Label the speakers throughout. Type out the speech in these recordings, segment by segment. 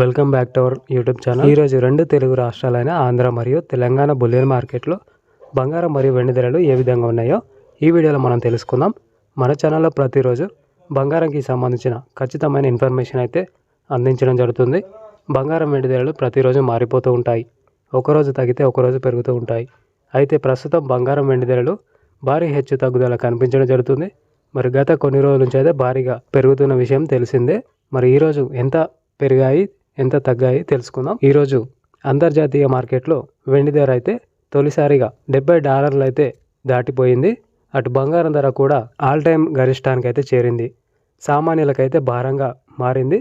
Speaker 1: Welcome back to our YouTube channel ఈరోజు రెండు తెలుగు రాష్ట్రాలైన ఆంధ్ర మరియు తెలంగాణ బులియన్ మార్కెట్లో బంగారం మరియు వెండి ధరలు ఏ విధంగా ఉన్నాయో ఈ వీడియోలో మనం తెలుసుకుందాం. మన ఛానల్లో ప్రతిరోజు బంగారంకి సంబంధించిన ఖచ్చితమైన ఇన్ఫర్మేషన్ అయితే అందించడం జరుగుతుంది. బంగారం వెండి ధరలు ప్రతిరోజు మారిపోతూ ఉంటాయి. ఒకరోజు తగ్గితే ఒకరోజు పెరుగుతూ ఉంటాయి. అయితే ప్రస్తుతం బంగారం వెండి ధరలు భారీ హెచ్చు తగ్గుదల కనిపించడం జరుగుతుంది. మరి గత కొన్ని రోజుల నుంచి అయితే భారీగా పెరుగుతున్న విషయం తెలిసిందే. మరి ఈరోజు ఎంత పెరిగాయి? ఎంత తగ్గాయి తెలుసుకుందాం. ఈరోజు అంతర్జాతీయ మార్కెట్లో వెండి ధర అయితే తొలిసారిగా డెబ్బై డాలర్లు అయితే దాటిపోయింది. అటు బంగారం ధర కూడా ఆల్ టైమ్ గరిష్టానికి అయితే చేరింది. సామాన్యులకైతే భారంగా మారింది.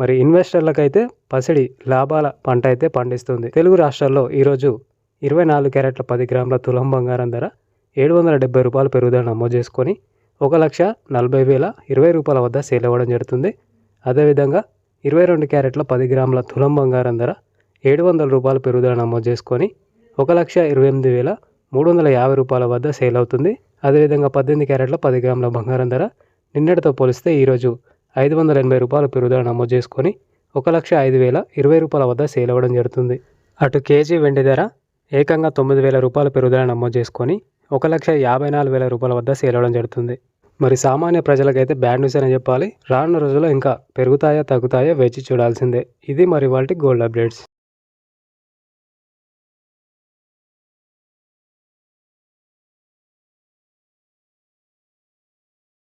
Speaker 1: మరి ఇన్వెస్టర్లకైతే పసిడి లాభాల పంట అయితే పండిస్తుంది. తెలుగు రాష్ట్రాల్లో ఈరోజు ఇరవై నాలుగు క్యారెట్ల పది గ్రాముల తులం బంగారం ధర ఏడు వందల డెబ్బై రూపాయలు పెరుగుదల నమోదు చేసుకొని ఒక లక్ష నలభై వేల ఇరవై రూపాయల వద్ద సేల్ అవ్వడం జరుగుతుంది. అదేవిధంగా ఇరవై రెండు క్యారెట్ల పది గ్రాముల తులం బంగారం ధర ఏడు వందల రూపాయలు పెరుగుదల నమోదు చేసుకొని ఒక లక్ష ఇరవై ఎనిమిది వేల మూడు వందల యాభై రూపాయల వద్ద సేల్ అవుతుంది. అదేవిధంగా పద్దెనిమిది క్యారెట్ల పది గ్రాముల బంగారం ధర నిన్నటితో పోలిస్తే ఈరోజు ఐదు వందల ఎనభై రూపాయల పెరుగుదల నమోదు చేసుకొని ఒక లక్ష ఐదు వేల ఇరవై రూపాయల వద్ద సేల్ అవ్వడం జరుగుతుంది. అటు కేజీ వెండి ధర ఏకంగా తొమ్మిది వేల రూపాయల పెరుగుదల నమోదు చేసుకొని ఒక లక్ష యాభై నాలుగు వేల రూపాయల వద్ద సేల్ అవ్వడం జరుగుతుంది. మరి సామాన్య ప్రజలకైతే బ్యాడ్ న్యూస్ అని చెప్పాలి. రానున్న రోజుల్లో ఇంకా పెరుగుతాయా తగ్గుతాయా వేచి చూడాల్సిందే. ఇది మరి వాళ్ళకి గోల్డ్ అప్డేట్స్.